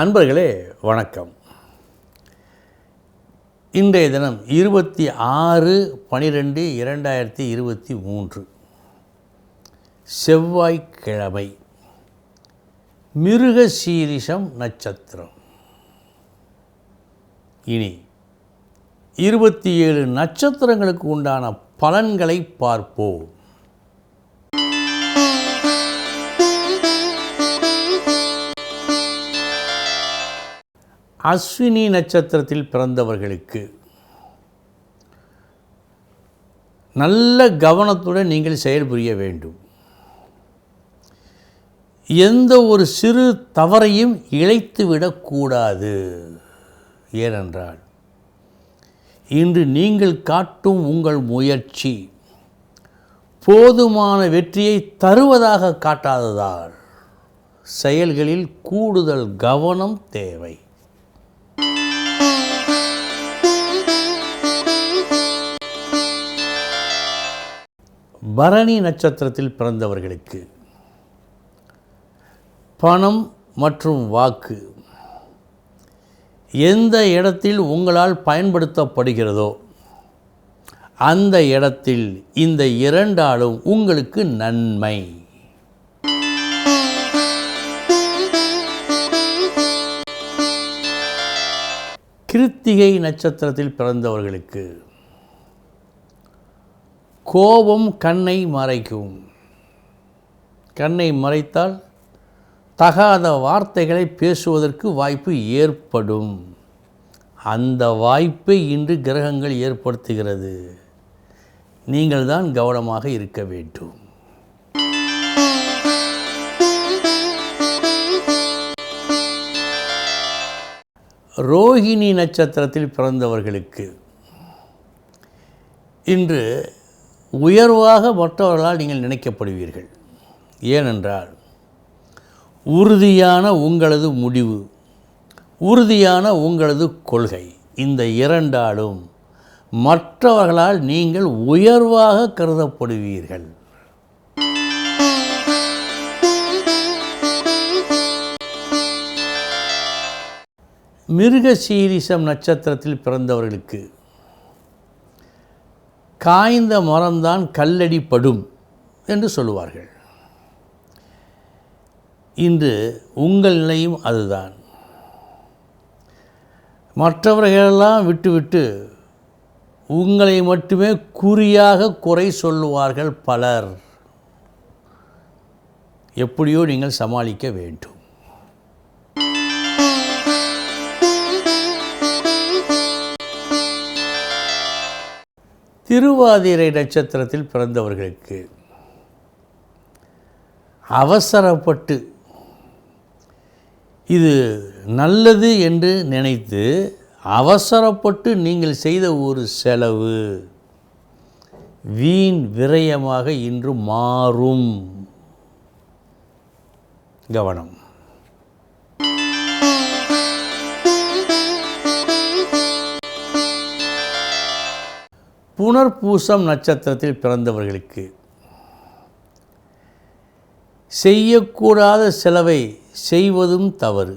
அன்பர்களே வணக்கம். இன்றைய தினம் இருபத்தி ஆறு பனிரெண்டு இரண்டாயிரத்தி இருபத்தி மூன்று. செவ்வாய்க்கிழமை. மிருக சீரிஷம் நட்சத்திரம். இனி இருபத்தி ஏழு நட்சத்திரங்களுக்கு உண்டான பலன்களை பார்ப்போம். அஸ்வினி நட்சத்திரத்தில் பிறந்தவர்களுக்கு நல்ல கவனத்துடன் நீங்கள் செயல்புரிய வேண்டும். எந்த ஒரு சிறு தவறையும் இழைத்து விடக்கூடாது. ஏனென்றால் இன்று நீங்கள் காட்டும் உங்கள் முயற்சி போதுமான வெற்றியை தருவதாக காட்டாததால் செயல்களில் கூடுதல் கவனம் தேவை. பரணி நட்சத்திரத்தில் பிறந்தவர்களுக்கு பணம் மற்றும் வாக்கு எந்த இடத்தில் உங்களால் பயன்படுத்தப்படுகிறதோ அந்த இடத்தில் இந்த இரண்டாலும் உங்களுக்கு நன்மை. கிருத்திகை நட்சத்திரத்தில் பிறந்தவர்களுக்கு கோபம் கண்ணை மறைக்கும். கண்ணை மறைத்தால் தகாத வார்த்தைகளை பேசுவதற்கு வாய்ப்பு ஏற்படும். அந்த வாய்ப்பை இன்று கிரகங்கள் ஏற்படுத்துகிறது. நீங்கள் தான் கவனமாக இருக்க வேண்டும். ரோஹிணி நட்சத்திரத்தில் பிறந்தவர்களுக்கு இன்று உயர்வாக மற்றவர்களால் நீங்கள் நினைக்கப்படுவீர்கள். ஏனென்றால் உறுதியான உங்களது முடிவு உறுதியான உங்களது கொள்கை இந்த இரண்டாலும் மற்றவர்களால் நீங்கள் உயர்வாக கருதப்படுவீர்கள். மிருக சீரிசம் நட்சத்திரத்தில் பிறந்தவர்களுக்கு காய்ந்த மரம்தான் கல்லடிப்படும் என்று சொல்லுவார்கள். இன்று உங்கள் நிலையும் அதுதான். மற்றவர்களெல்லாம் விட்டுவிட்டு உங்களை மட்டுமே குறியாக குறை சொல்லுவார்கள் பலர். எப்படியோ நீங்கள் சமாளிக்க வேண்டும். திருவாதிரை நட்சத்திரத்தில் பிறந்தவர்களுக்கு அவசரப்பட்டு இது நல்லது என்று நினைத்து அவசரப்பட்டு நீங்கள் செய்த ஒரு செலவு வீண் விரயமாக இன்று மாறும். கவனம். புனர்பூசம் நட்சத்திரத்தில் பிறந்தவர்களுக்கு செய்யக்கூடாத செலவை செய்வதும் தவறு.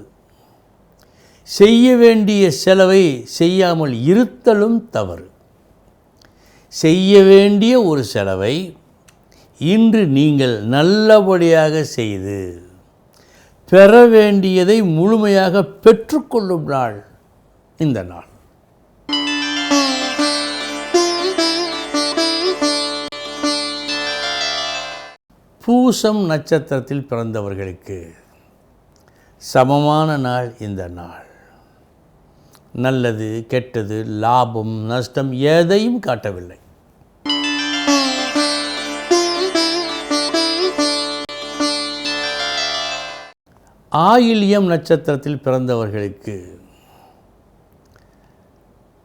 செய்ய வேண்டிய செலவை செய்யாமல் இருத்தலும் தவறு. செய்ய வேண்டிய ஒரு செலவை இன்று நீங்கள் நல்லபடியாக செய்து பெற வேண்டியதை முழுமையாக பெற்றுக்கொள்ளும் நாள் இந்த நாள். பூசம் நட்சத்திரத்தில் பிறந்தவர்களுக்கு சமமான நாள் இந்த நாள். நல்லது கெட்டது லாபம் நஷ்டம் எதையும் காட்டவில்லை. ஆயில்யம் நட்சத்திரத்தில் பிறந்தவர்களுக்கு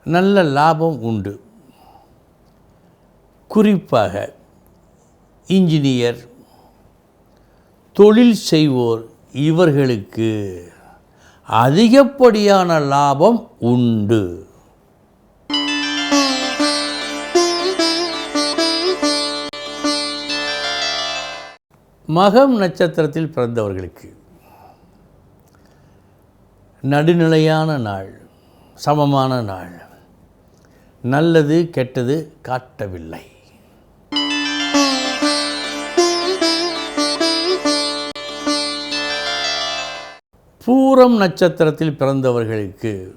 நல்ல லாபம் உண்டு. குறிப்பாக இன்ஜினியர் தொழில் செய்வோர் இவர்களுக்கு அதிகப்படியான லாபம் உண்டு. மகம் நட்சத்திரத்தில் பிறந்தவர்களுக்கு நடுநிலையான நாள் சமமான நாள். நல்லது கெட்டது காட்டவில்லை. பூரம் நட்சத்திரத்தில் பிறந்தவர்களுக்கு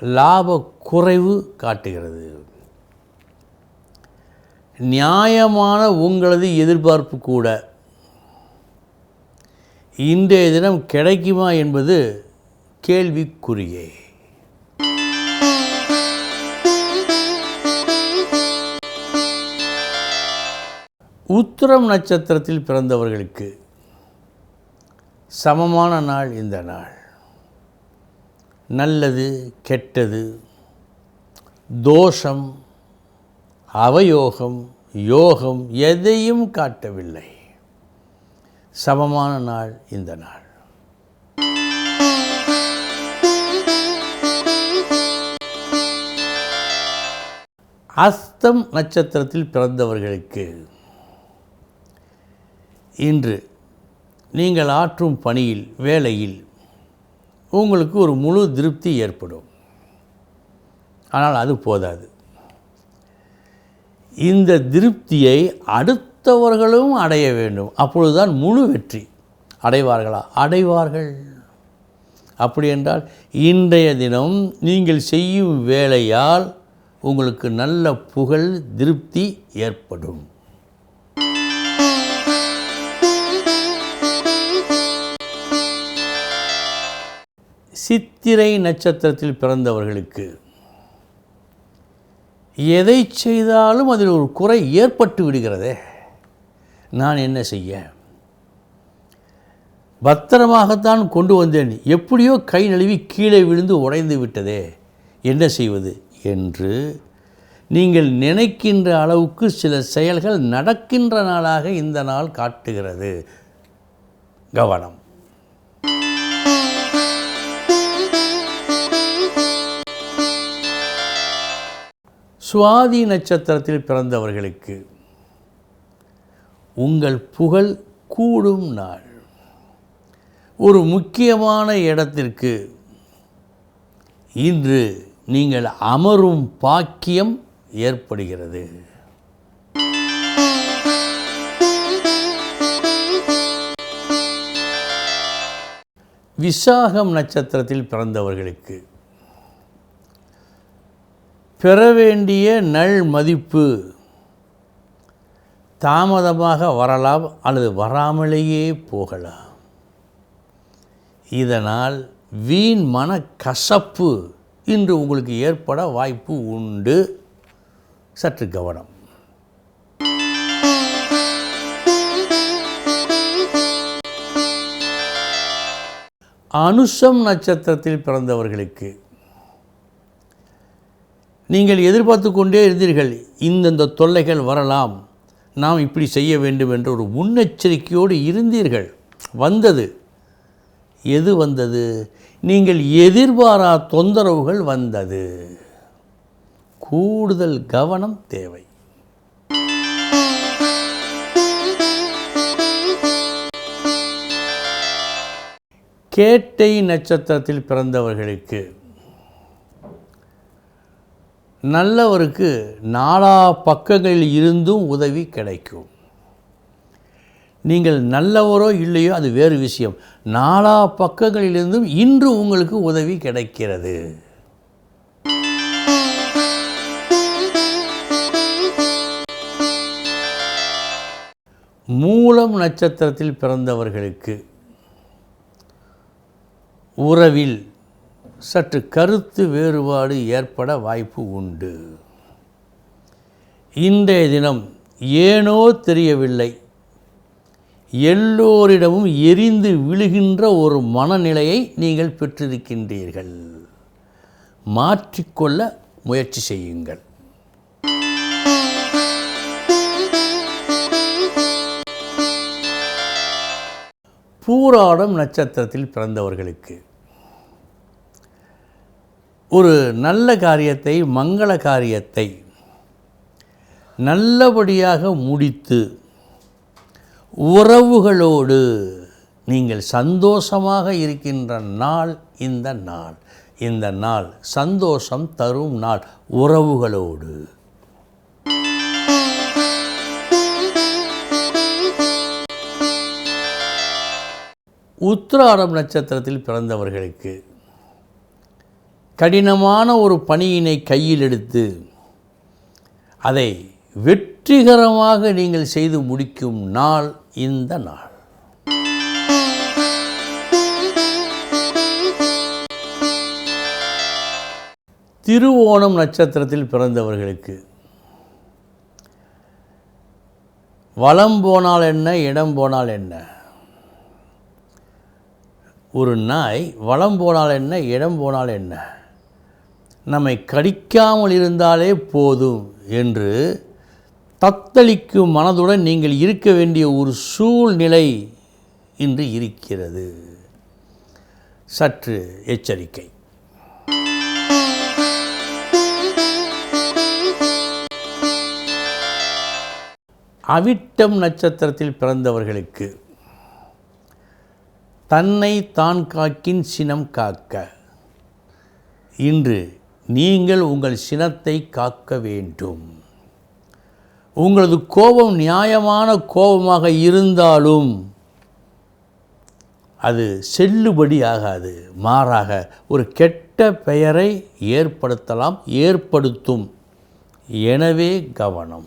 லாப குறைவு காட்டுகிறது. நியாயமான உங்களது எதிர்பார்ப்பு கூட. இன்றைய தினம் கிடைக்குமா என்பது கேள்விக்குறியே. உத்திரம் நட்சத்திரத்தில் பிறந்தவர்களுக்கு சமமான நாள் இந்த நாள். நல்லது கெட்டது தோஷம் அவயோகம் யோகம் எதையும் காட்டவில்லை. சமமான நாள் இந்த நாள். அஸ்தம் நட்சத்திரத்தில் பிறந்தவர்களுக்கு இன்று நீங்கள் ஆற்றும் பணியில் வேலையில் உங்களுக்கு ஒரு முழு திருப்தி ஏற்படும். ஆனால் அது போதாது. இந்த திருப்தியை அடுத்தவர்களும் அடைய வேண்டும். அப்பொழுதுதான் முழு வெற்றி. அடைவார்களா? அடைவார்கள். அப்படி என்றால் இன்றைய தினம் நீங்கள் செய்யும் வேலையால் உங்களுக்கு நல்ல புகழ் திருப்தி ஏற்படும். சித்திரை நட்சத்திரத்தில் பிறந்தவர்களுக்கு எதை செய்தாலும் அதில் ஒரு குறை ஏற்பட்டு விடுகிறதே. நான் என்ன செய்ய? பத்திரமாகத்தான் கொண்டு வந்தேன். எப்படியோ கை நழுவி கீழே விழுந்து உடைந்து விட்டதே. என்ன செய்வது? என்று நீங்கள் நினைக்கின்ற அளவுக்கு சில செயல்கள் நடக்கின்ற நாளாக இந்த நாள் காட்டுகிறது. கவனம். சுவாதி நட்சத்திரத்தில் பிறந்தவர்களுக்கு உங்கள் புகழ் கூடும் நாள். ஒரு முக்கியமான இடத்திற்கு இன்று நீங்கள் அமரும் பாக்கியம் ஏற்படுகிறது. விசாகம் நட்சத்திரத்தில் பிறந்தவர்களுக்கு பெற வேண்டிய நல் மதிப்பு தாமதமாக வரலாம் அல்லது வராமலேயே போகலாம். இதனால் வீண் மன கசப்பு இன்று உங்களுக்கு ஏற்பட வாய்ப்பு உண்டு. சற்று கவனம். அனுஷம் நட்சத்திரத்தில் பிறந்தவர்களுக்கு நீங்கள் எதிர்பார்த்து கொண்டே இருந்தீர்கள் இந்தந்த தொல்லைகள் வரலாம் நாம் இப்படி செய்ய வேண்டும் என்ற ஒரு முன்னெச்சரிக்கையோடு இருந்தீர்கள். வந்தது. எது வந்தது? நீங்கள் எதிர்பாரா தொந்தரவுகள் வந்தது. கூடுதல் கவனம் தேவை. கேட்டை நட்சத்திரத்தில் பிறந்தவர்களுக்கு நல்லவருக்கு நாலா பக்கங்களில் இருந்தும் உதவி கிடைக்கும். நீங்கள் நல்லவரோ இல்லையோ அது வேறு விஷயம். நாலா பக்கங்களிலிருந்தும் இன்று உங்களுக்கு உதவி கிடைக்கிறது. மூலம் நட்சத்திரத்தில் பிறந்தவர்களுக்கு உறவில் சற்று கருத்து வேறுபாடு ஏற்பட வாய்ப்பு உண்டு. இன்றைய தினம் ஏனோ தெரியவில்லை. எல்லோரிடமும் எரிந்து விழுகின்ற ஒரு மனநிலையை நீங்கள் பெற்றிருக்கின்றீர்கள். மாற்றிக்கொள்ள முயற்சி செய்யுங்கள். பூராடம் நட்சத்திரத்தில் பிறந்தவர்களுக்கு ஒரு நல்ல காரியத்தை மங்கள காரியத்தை நல்லபடியாக முடித்து உறவுகளோடு நீங்கள் சந்தோஷமாக இருக்கின்ற நாள் இந்த நாள். இந்த நாள் சந்தோஷம் தரும் நாள் உறவுகளோடு. உத்திராடம் நட்சத்திரத்தில் பிறந்தவர்களுக்கு கடினமான ஒரு பணியினை கையில் எடுத்து அதை வெற்றிகரமாக நீங்கள் செய்து முடிக்கும் நாள் இந்த நாள். திருவோணம் நட்சத்திரத்தில் பிறந்தவர்களுக்கு வளம் போனால் என்ன இடம் போனால் என்ன? ஒரு நாய் வளம் போனால் என்ன இடம் போனால் என்ன? நம்மை கடிக்காமல் இருந்தாலே போதும் என்று தத்தளிக்கும் மனதுடன் நீங்கள் இருக்க வேண்டிய ஒரு சூழ்நிலை இன்று இருக்கிறது. சற்று எச்சரிக்கை. அவிட்டம் நட்சத்திரத்தில் பிறந்தவர்களுக்கு தன்னை தான் காக்கின் சினம் காக்க இன்று நீங்கள் உங்கள் சினத்தை காக்க வேண்டும். உங்களது கோபம் நியாயமான கோபமாக இருந்தாலும் அது செல்லுபடி ஆகாது. மாறாக ஒரு கெட்ட பெயரை ஏற்படுத்தலாம் ஏற்படுத்தும். எனவே கவனம்.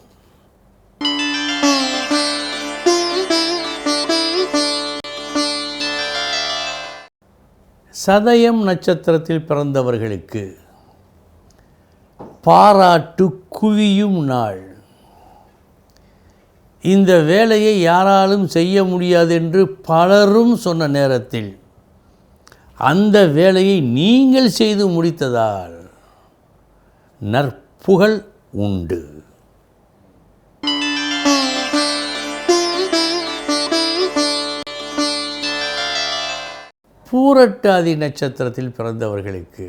சதயம் நட்சத்திரத்தில் பிறந்தவர்களுக்கு பாராட்டு குவியும் நாள். இந்த வேலையை யாராலும் செய்ய முடியாது என்று பலரும் சொன்ன நேரத்தில் அந்த வேலையை நீங்கள் செய்து முடித்ததால் நற்புகழ் உண்டு. பூரட்டாதி நட்சத்திரத்தில் பிறந்தவர்களுக்கு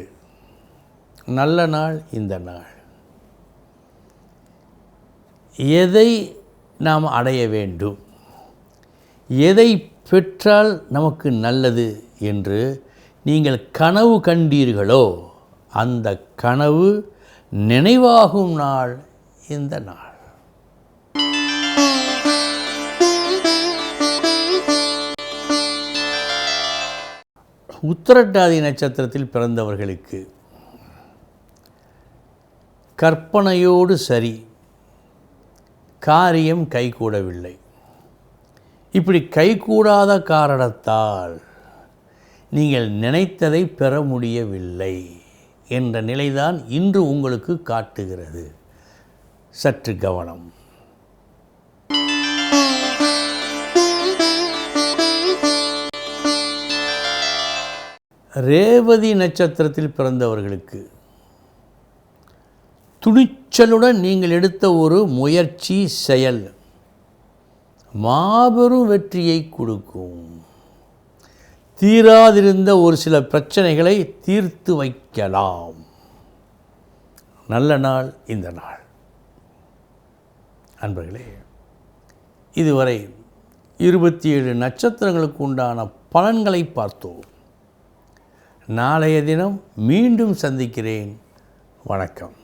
நல்ல நாள் இந்த நாள். எதை நாம் அடைய வேண்டும்? எதை பெற்றால் நமக்கு நல்லது என்று நீங்கள் கனவு கண்டீர்களோ அந்த கனவு நினைவாகும் நாள் இந்த நாள். உத்திரட்டாதி நட்சத்திரத்தில் பிறந்தவர்களுக்கு கற்பனையோடு சரி. காரியம் கைகூடவில்லை. இப்படி கைகூடாத காரணத்தால் நீங்கள் நினைத்ததை பெற முடியவில்லை என்ற நிலைதான் இன்று உங்களுக்கு காட்டுகிறது. சற்று கவனம். ரேவதி நட்சத்திரத்தில் பிறந்தவர்களுக்கு துணிச்சலுடன் நீங்கள் எடுத்த ஒரு முயற்சி செயல். மாபெரும் வெற்றியை கொடுக்கும். தீராதிருந்த ஒரு சில பிரச்சனைகளை தீர்த்து வைக்கலாம். நல்ல நாள் இந்த நாள். அன்பர்களே இதுவரை இருபத்தி ஏழு நட்சத்திரங்களுக்கு உண்டான பலன்களை பார்த்தோம். நாளைய தினம் மீண்டும் சந்திக்கிறேன். வணக்கம்.